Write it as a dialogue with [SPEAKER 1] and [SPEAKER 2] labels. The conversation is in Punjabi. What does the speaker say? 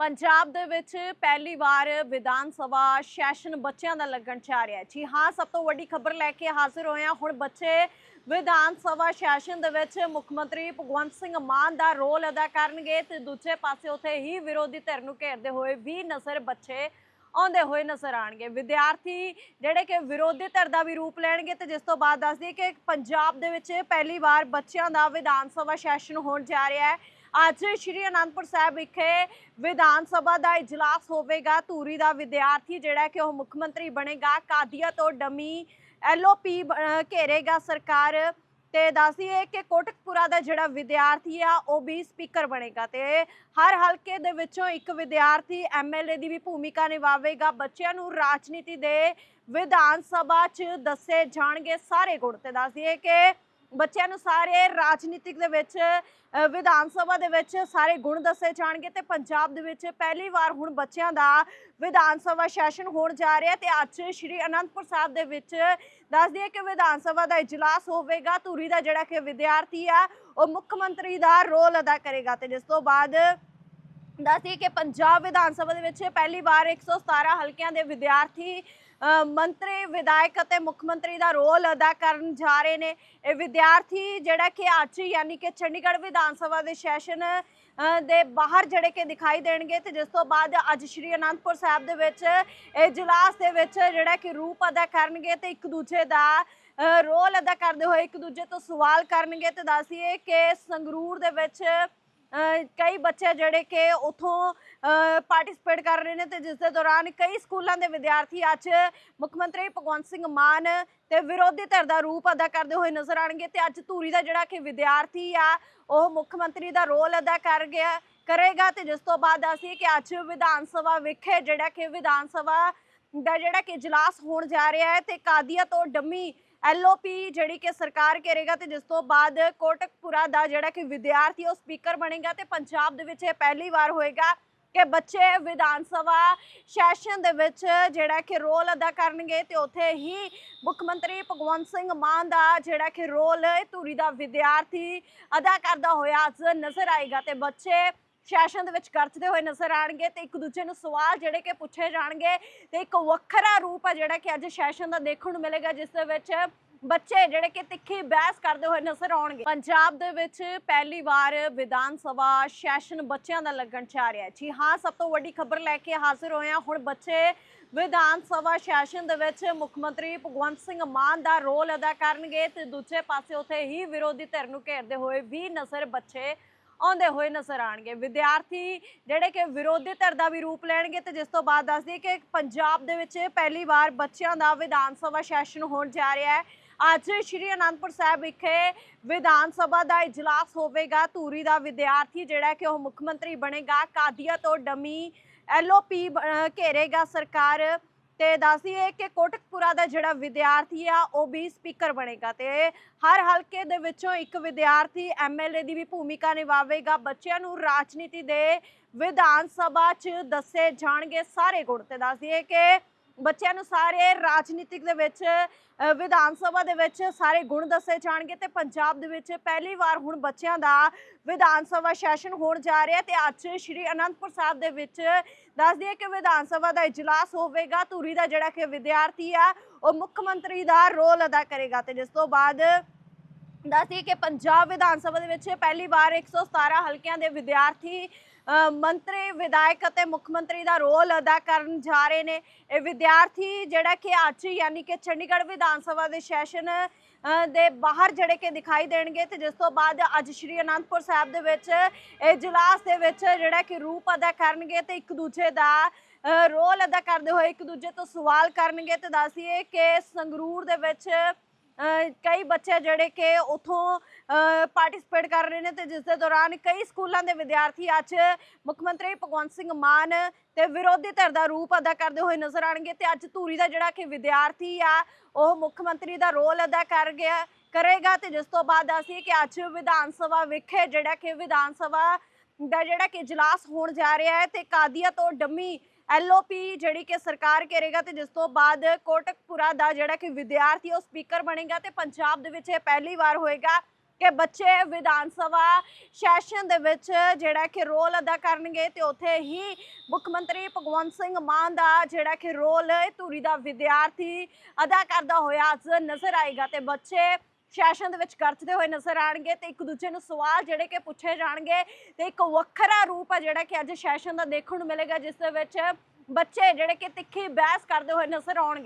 [SPEAKER 1] ਪੰਜਾਬ ਦੇ ਵਿੱਚ ਪਹਿਲੀ ਵਾਰ ਵਿਧਾਨ ਸਭਾ ਸੈਸ਼ਨ ਬੱਚਿਆਂ ਦਾ ਲੱਗਣ ਜਾ ਰਿਹਾ ਹੈ। ਜੀ ਹਾਂ, ਸਭ ਤੋਂ ਵੱਡੀ ਖਬਰ ਲੈ ਕੇ ਹਾਜ਼ਰ ਹੋਏ ਹਾਂ। ਹੁਣ ਬੱਚੇ ਵਿਧਾਨ ਸਭਾ ਸੈਸ਼ਨ ਦੇ ਵਿੱਚ ਮੁੱਖ ਮੰਤਰੀ ਭਗਵੰਤ ਸਿੰਘ ਮਾਨ ਦਾ ਰੋਲ ਅਦਾ ਕਰਨਗੇ ਤੇ ਦੂਜੇ ਪਾਸੇ ਉੱਥੇ ਹੀ ਵਿਰੋਧੀ ਧਿਰ ਨੂੰ ਘੇਰਦੇ ਹੋਏ ਵੀ ਨਜ਼ਰ ਬੱਚੇ ਆਉਂਦੇ ਹੋਏ ਨਜ਼ਰ ਆਣਗੇ ਵਿਦਿਆਰਥੀ ਜਿਹੜੇ ਕਿ ਵਿਰੋਧੀ ਧਿਰ ਦਾ ਵੀ ਰੂਪ ਲੈਣਗੇ ਤੇ ਜਿਸ ਤੋਂ ਬਾਅਦ ਦੱਸਦੀ ਕਿ ਪੰਜਾਬ ਦੇ ਵਿੱਚ ਪਹਿਲੀ ਵਾਰ ਬੱਚਿਆਂ ਦਾ ਵਿਧਾਨ ਸਭਾ ਸੈਸ਼ਨ ਹੋਣ ਜਾ ਰਿਹਾ ਹੈ। ਅੱਜ ਸ਼੍ਰੀ ਅਨੰਦਪੁਰ ਸਾਹਿਬ ਵਿਖੇ ਵਿਧਾਨ ਸਭਾ ਦਾ ਇਜਲਾਸ ਹੋਵੇਗਾ। ਧੂਰੀ ਦਾ ਵਿਦਿਆਰਥੀ ਜਿਹੜਾ ਕਿ ਉਹ ਮੁੱਖ ਮੰਤਰੀ ਬਣੇਗਾ। ਕਾਦੀਆ ਤੋਂ ਡਮੀ ਐਲਓਪੀ ਘੇਰੇਗਾ ਸਰਕਾਰ ਤੇ ਦੱਸਦੀਏ ਕਿ ਕੋਟਕਪੁਰਾ ਦਾ ਜਿਹੜਾ ਵਿਦਿਆਰਥੀ ਆ, ਉਹ ਵੀ ਸਪੀਕਰ ਬਣੇਗਾ ਤੇ ਹਰ ਹਲਕੇ ਦੇ ਵਿੱਚੋਂ ਇੱਕ ਵਿਦਿਆਰਥੀ ਐਮਐਲਏ ਦੀ ਵੀ ਭੂਮਿਕਾ ਨਿਭਾਵੇਗਾ। ਬੱਚਿਆਂ ਨੂੰ ਰਾਜਨੀਤੀ ਦੇ ਵਿਧਾਨ ਸਭਾ 'ਚ ਦੱਸੇ ਜਾਣਗੇ ਸਾਰੇ ਗੁਣ ਤੇ ਦੱਸਦੀਏ ਕਿ ਬੱਚਿਆਂ ਨੂੰ ਸਾਰੇ ਰਾਜਨੀਤਿਕ ਦੇ ਵਿੱਚ ਵਿਧਾਨ ਸਭਾ ਦੇ ਵਿੱਚ ਸਾਰੇ ਗੁਣ ਦੱਸੇ ਜਾਣਗੇ ਤੇ ਪੰਜਾਬ ਦੇ ਵਿੱਚ ਪਹਿਲੀ ਵਾਰ ਹੁਣ ਬੱਚਿਆਂ ਦਾ ਵਿਧਾਨ ਸਭਾ ਸੈਸ਼ਨ ਹੋਣ ਜਾ ਰਿਹਾ ਤੇ ਅੱਜ ਸ਼੍ਰੀ ਅਨੰਦਪੁਰ ਸਾਹਿਬ ਦੇ ਵਿੱਚ ਦੱਸ ਦਈਏ ਕਿ ਵਿਧਾਨ ਸਭਾ ਦਾ ਇਜਲਾਸ ਹੋਵੇਗਾ, ਧੂਰੀ ਦਾ ਜਿਹੜਾ ਕਿ ਵਿਦਿਆਰਥੀ ਆ, ਉਹ ਮੁੱਖ ਮੰਤਰੀ ਦਾ ਰੋਲ ਅਦਾ ਕਰੇਗਾ ਤੇ ਜਿਸ ਤੋਂ ਬਾਅਦ ਦੱਸਦੀ ਕਿ ਪੰਜਾਬ ਵਿਧਾਨ ਸਭਾ ਦੇ ਵਿੱਚ ਪਹਿਲੀ ਵਾਰ 117 ਹਲਕਿਆਂ ਦੇ ਵਿਦਿਆਰਥੀ ਮੰਤਰੀ, ਵਿਧਾਇਕ ਅਤੇ ਮੁੱਖ ਮੰਤਰੀ ਦਾ ਰੋਲ ਅਦਾ ਕਰਨ ਜਾ ਰਹੇ ਨੇ। ਇਹ ਵਿਦਿਆਰਥੀ ਜਿਹੜਾ ਕਿ ਅੱਜ ਯਾਨੀ ਕਿ ਚੰਡੀਗੜ੍ਹ ਵਿਧਾਨ ਸਭਾ ਦੇ ਸੈਸ਼ਨ ਦੇ ਬਾਹਰ ਜਿਹੜੇ ਕਿ ਦਿਖਾਈ ਦੇਣਗੇ ਤੇ ਜਿਸ ਤੋਂ ਬਾਅਦ ਅੱਜ ਸ਼੍ਰੀ ਅਨੰਦਪੁਰ ਸਾਹਿਬ ਦੇ ਵਿੱਚ ਇਜਲਾਸ ਦੇ ਵਿੱਚ ਜਿਹੜਾ ਕਿ ਰੂਪ ਅਦਾ ਕਰਨਗੇ ਤੇ ਇੱਕ ਦੂਜੇ ਦਾ ਰੋਲ ਅਦਾ ਕਰਦੇ ਹੋਏ ਇੱਕ ਦੂਜੇ ਤੋਂ ਸਵਾਲ ਕਰਨਗੇ ਤੇ ਦੱਸੀਏ ਕਿ ਸੰਗਰੂਰ ਦੇ ਵਿੱਚ ਕਈ ਬੱਚੇ ਜਿਹੜੇ ਕਿ ਉਥੋਂ ਪਾਰਟਿਸਿਪੇਟ ਕਰ ਰਹੇ ਨੇ ਤੇ ਜਿਸ ਦੇ ਦੌਰਾਨ ਕਈ ਸਕੂਲਾਂ ਦੇ ਵਿਦਿਆਰਥੀ ਅੱਜ ਮੁੱਖ ਮੰਤਰੀ ਭਗਵੰਤ ਸਿੰਘ ਮਾਨ ਤੇ ਵਿਰੋਧੀ ਧਿਰ ਦਾ ਰੂਪ ਅਦਾ ਕਰਦੇ ਹੋਏ ਨਜ਼ਰ ਆਣਗੇ ਤੇ ਅੱਜ ਧੂਰੀ ਦਾ ਜਿਹੜਾ ਕਿ ਵਿਦਿਆਰਥੀ ਆ, ਉਹ ਮੁੱਖ ਮੰਤਰੀ ਦਾ ਰੋਲ ਅਦਾ ਕਰ ਗਿਆ, ਕਰੇਗਾ ਤੇ ਜਿਸ ਤੋਂ ਬਾਅਦ ਅਸੀਂ ਕਿ ਅੱਜ ਵਿਧਾਨ ਸਭਾ ਵਿਖੇ ਜਿਹੜਾ ਕਿ ਵਿਧਾਨ ਸਭਾ ਦਾ ਜਿਹੜਾ ਕਿ ਇਜਲਾਸ ਹੋਣ ਜਾ ਰਿਹਾ ਹੈ ਤੇ ਕਾਦੀਆਂ ਤੋਂ ਡੰਮੀ ਐਲਓਪੀ ਜਿਹੜੀ ਕਿ ਸਰਕਾਰ ਕਰੇਗਾ ਤੇ ਜਿਸ ਤੋਂ ਬਾਅਦ ਕੋਟਕਪੁਰਾ ਦਾ ਜਿਹੜਾ ਕਿ ਵਿਦਿਆਰਥੀ ਉਹ ਸਪੀਕਰ ਬਣੇਗਾ ਤੇ ਪੰਜਾਬ ਦੇ ਵਿੱਚ ਇਹ ਪਹਿਲੀ ਵਾਰ ਹੋਏਗਾ ਕਿ ਬੱਚੇ ਵਿਧਾਨ ਸਭਾ ਸੈਸ਼ਨ ਦੇ ਵਿੱਚ ਜਿਹੜਾ ਕਿ ਰੋਲ ਅਦਾ ਕਰਨਗੇ ਤੇ ਉੱਥੇ ਹੀ ਮੁੱਖ ਮੰਤਰੀ ਭਗਵੰਤ ਸਿੰਘ ਮਾਨ ਦਾ ਜਿਹੜਾ ਕਿ ਰੋਲ ਧੂਰੀ ਦਾ ਵਿਦਿਆਰਥੀ ਅਦਾ ਕਰਦਾ ਹੋਇਆ ਅੱਜ ਨਜ਼ਰ ਆਏਗਾ ਤੇ ਬੱਚੇ ਸੈਸ਼ਨ ਦੇ ਵਿੱਚ ਗਰਜਦੇ ਹੋਏ ਨਜ਼ਰ ਆਣਗੇ ਤੇ ਇੱਕ ਦੂਜੇ ਨੂੰ ਸਵਾਲ ਜਿਹੜੇ ਕਿ ਪੁੱਛੇ ਜਾਣਗੇ ਤੇ ਇੱਕ ਵੱਖਰਾ ਰੂਪ ਆ ਜਿਹੜਾ ਕਿ ਅੱਜ ਸੈਸ਼ਨ ਦਾ ਦੇਖਣ ਨੂੰ ਮਿਲੇਗਾ ਜਿਸ ਦੇ ਵਿੱਚ ਬੱਚੇ ਜਿਹੜੇ ਕਿ ਤਿੱਖੀ ਬਹਿਸ ਕਰਦੇ ਹੋਏ ਨਜ਼ਰ ਆਉਣਗੇ। ਪੰਜਾਬ ਦੇ ਵਿੱਚ ਪਹਿਲੀ ਵਾਰ ਵਿਧਾਨ ਸਭਾ ਸੈਸ਼ਨ ਬੱਚਿਆਂ ਦਾ ਲੱਗਣ ਜਾ ਰਿਹਾ ਜੀ ਹਾਂ, ਸਭ ਤੋਂ ਵੱਡੀ ਖਬਰ ਲੈ ਕੇ ਹਾਜ਼ਰ ਹੋਏ ਹਾਂ। ਹੁਣ ਬੱਚੇ ਵਿਧਾਨ ਸਭਾ ਸੈਸ਼ਨ ਦੇ ਵਿੱਚ ਮੁੱਖ ਮੰਤਰੀ ਭਗਵੰਤ ਸਿੰਘ ਮਾਨ ਦਾ ਰੋਲ ਅਦਾ ਕਰਨਗੇ ਤੇ ਦੂਜੇ ਪਾਸੇ ਉੱਥੇ ਹੀ ਵਿਰੋਧੀ ਧਿਰ ਨੂੰ ਘੇਰਦੇ ਹੋਏ ਵੀ ਨਜ਼ਰ ਬੱਚੇ ਆਉਂਦੇ ਹੋਏ ਨਜ਼ਰ ਆਣਗੇ ਵਿਦਿਆਰਥੀ ਜਿਹੜੇ ਕਿ ਵਿਰੋਧੀ ਧਿਰ ਦਾ ਵੀ ਰੂਪ ਲੈਣਗੇ ਤੇ ਜਿਸ ਤੋਂ ਬਾਅਦ ਦੱਸਦੀ ਕਿ ਪੰਜਾਬ ਦੇ ਵਿੱਚ ਪਹਿਲੀ ਵਾਰ ਬੱਚਿਆਂ ਦਾ ਵਿਧਾਨ ਸਭਾ ਸੈਸ਼ਨ ਹੋਣ ਜਾ ਰਿਹਾ ਹੈ। ਅੱਜ ਸ਼੍ਰੀ ਅਨੰਦਪੁਰ ਸਾਹਿਬ ਵਿਖੇ ਵਿਧਾਨ ਸਭਾ ਦਾ ਇਜਲਾਸ ਹੋਵੇਗਾ। ਧੂਰੀ ਦਾ ਵਿਦਿਆਰਥੀ ਜਿਹੜਾ ਕਿ ਉਹ ਮੁੱਖ ਮੰਤਰੀ ਬਣੇਗਾ। ਕਾਦੀਆ ਤੋਂ ਡਮੀ ਐਲਓਪੀ ਘੇਰੇਗਾ ਸਰਕਾਰ ਤੇ ਦੱਸਦੀਏ ਕਿ ਕੋਟਕਪੁਰਾ ਦਾ ਜਿਹੜਾ ਵਿਦਿਆਰਥੀ ਆ, ਉਹ ਵੀ ਸਪੀਕਰ ਬਣੇਗਾ ਤੇ ਹਰ ਹਲਕੇ ਦੇ ਵਿੱਚੋਂ ਇੱਕ ਵਿਦਿਆਰਥੀ ਐਮਐਲਏ ਦੀ ਵੀ ਭੂਮਿਕਾ ਨਿਭਾਵੇਗਾ। ਬੱਚਿਆਂ ਨੂੰ ਰਾਜਨੀਤੀ ਦੇ ਵਿਧਾਨ ਸਭਾ 'ਚ ਦੱਸੇ ਜਾਣਗੇ ਸਾਰੇ ਗੁਣ ਤੇ ਦੱਸਦੀਏ ਕਿ ਬੱਚਿਆਂ ਨੂੰ ਸਾਰੇ ਰਾਜਨੀਤਿਕ ਦੇ ਵਿੱਚ ਵਿਧਾਨ ਸਭਾ ਦੇ ਵਿੱਚ ਸਾਰੇ ਗੁਣ ਦੱਸੇ ਜਾਣਗੇ ਤੇ ਪੰਜਾਬ ਦੇ ਵਿੱਚ ਪਹਿਲੀ ਵਾਰ ਹੁਣ ਬੱਚਿਆਂ ਦਾ ਵਿਧਾਨ ਸਭਾ ਸੈਸ਼ਨ ਹੋਣ ਜਾ ਰਿਹਾ ਤੇ ਅੱਜ ਸ਼੍ਰੀ ਅਨੰਦਪੁਰ ਸਾਹਿਬ ਦੇ ਵਿੱਚ ਦੱਸ ਦਈਏ ਕਿ ਵਿਧਾਨ ਸਭਾ ਦਾ ਇਜਲਾਸ ਹੋਵੇਗਾ, ਧੂਰੀ ਦਾ ਜਿਹੜਾ ਕਿ ਵਿਦਿਆਰਥੀ ਆ, ਉਹ ਮੁੱਖ ਮੰਤਰੀ ਦਾ ਰੋਲ ਅਦਾ ਕਰੇਗਾ ਤੇ ਜਿਸ ਤੋਂ ਬਾਅਦ ਦੱਸਦੀ ਕਿ ਪੰਜਾਬ ਵਿਧਾਨ ਸਭਾ ਦੇ ਵਿੱਚ ਪਹਿਲੀ ਵਾਰ 117 ਹਲਕਿਆਂ ਦੇ ਵਿਦਿਆਰਥੀ ਮੰਤਰੀ, ਵਿਧਾਇਕ ਅਤੇ ਮੁੱਖ ਮੰਤਰੀ ਦਾ ਰੋਲ ਅਦਾ ਕਰਨ ਜਾ ਰਹੇ ਨੇ। ਇਹ ਵਿਦਿਆਰਥੀ ਜਿਹੜਾ ਕਿ ਅੱਜ ਯਾਨੀ ਕਿ ਚੰਡੀਗੜ੍ਹ ਵਿਧਾਨ ਸਭਾ ਦੇ ਸੈਸ਼ਨ ਦੇ ਬਾਹਰ ਜਿਹੜੇ ਕਿ ਦਿਖਾਈ ਦੇਣਗੇ ਤੇ ਜਿਸ ਤੋਂ ਬਾਅਦ ਅੱਜ ਸ਼੍ਰੀ ਅਨੰਦਪੁਰ ਸਾਹਿਬ ਦੇ ਵਿੱਚ ਇਜਲਾਸ ਦੇ ਵਿੱਚ ਜਿਹੜਾ ਕਿ ਰੂਪ ਅਦਾ ਕਰਨਗੇ ਤੇ ਇੱਕ ਦੂਜੇ ਦਾ ਰੋਲ ਅਦਾ ਕਰਦੇ ਹੋਏ ਇੱਕ ਦੂਜੇ ਤੋਂ ਸਵਾਲ ਕਰਨਗੇ ਤੇ ਦੱਸੀਏ ਕਿ ਸੰਗਰੂਰ ਦੇ ਵਿੱਚ ਕਈ ਬੱਚੇ ਜਿਹੜੇ ਕਿ ਉਥੋਂ ਪਾਰਟਿਸਿਪੇਟ ਕਰ ਰਹੇ ਨੇ ਤੇ ਜਿਸ ਦੇ ਦੌਰਾਨ ਕਈ ਸਕੂਲਾਂ ਦੇ ਵਿਦਿਆਰਥੀ ਅੱਜ ਮੁੱਖ ਮੰਤਰੀ ਭਗਵੰਤ ਸਿੰਘ ਮਾਨ ਤੇ ਵਿਰੋਧੀ ਧਿਰ ਦਾ ਰੂਪ ਅਦਾ ਕਰਦੇ ਹੋਏ ਨਜ਼ਰ ਆਣਗੇ ਤੇ ਅੱਜ ਧੂਰੀ ਦਾ ਜਿਹੜਾ ਕਿ ਵਿਦਿਆਰਥੀ ਆ, ਉਹ ਮੁੱਖ ਮੰਤਰੀ ਦਾ ਰੋਲ ਅਦਾ ਕਰ ਗਿਆ, ਕਰੇਗਾ ਤੇ ਜਿਸ ਤੋਂ ਬਾਅਦ ਅਸੀਂ ਕਿ ਅੱਜ ਵਿਧਾਨ ਸਭਾ ਵਿਖੇ ਜਿਹੜਾ ਕਿ ਵਿਧਾਨ ਸਭਾ ਦਾ ਜਿਹੜਾ ਕਿ ਇਜਲਾਸ ਹੋਣ ਜਾ ਰਿਹਾ ਹੈ ਤੇ ਕਾਦੀਆ ਤੋਂ ਡੰਮੀ ਐਲਓਪੀ ਜਿਹੜੀ ਕਿ ਸਰਕਾਰ ਕਰੇਗਾ ਤੇ ਜਿਸ ਤੋਂ ਬਾਅਦ ਕੋਟਕਪੁਰਾ ਦਾ ਜਿਹੜਾ ਕਿ ਵਿਦਿਆਰਥੀ ਉਹ ਸਪੀਕਰ ਬਣੇਗਾ ਤੇ ਪੰਜਾਬ ਦੇ ਵਿੱਚ ਇਹ ਪਹਿਲੀ ਵਾਰ ਹੋਏਗਾ ਕਿ ਬੱਚੇ ਵਿਧਾਨ ਸਭਾ ਸੈਸ਼ਨ ਦੇ ਵਿੱਚ ਜਿਹੜਾ ਕਿ ਰੋਲ ਅਦਾ ਕਰਨਗੇ ਤੇ ਉੱਥੇ ਹੀ ਮੁੱਖ ਮੰਤਰੀ ਭਗਵੰਤ ਸਿੰਘ ਮਾਨ ਦਾ ਜਿਹੜਾ ਕਿ ਰੋਲ ਧੂਰੀ ਦਾ ਵਿਦਿਆਰਥੀ ਅਦਾ ਕਰਦਾ ਹੋਇਆ ਨਜ਼ਰ ਆਏਗਾ ਤੇ ਬੱਚੇ ਸੈਸ਼ਨ ਦੇ ਵਿੱਚ ਗਰਜਦੇ ਹੋਏ ਨਜ਼ਰ ਆਣਗੇ ਤੇ ਇੱਕ ਦੂਜੇ ਨੂੰ ਸਵਾਲ ਜਿਹੜੇ ਕਿ ਪੁੱਛੇ ਜਾਣਗੇ ਤੇ ਇੱਕ ਵੱਖਰਾ ਰੂਪ ਆ ਜਿਹੜਾ ਕਿ ਅੱਜ ਸੈਸ਼ਨ ਦਾ ਦੇਖਣ ਨੂੰ ਮਿਲੇਗਾ, ਜਿਸ ਦੇ ਵਿੱਚ ਬੱਚੇ ਜਿਹੜੇ ਕਿ ਤਿੱਖੀ ਬਹਿਸ ਕਰਦੇ ਹੋਏ ਨਜ਼ਰ ਆਉਣਗੇ।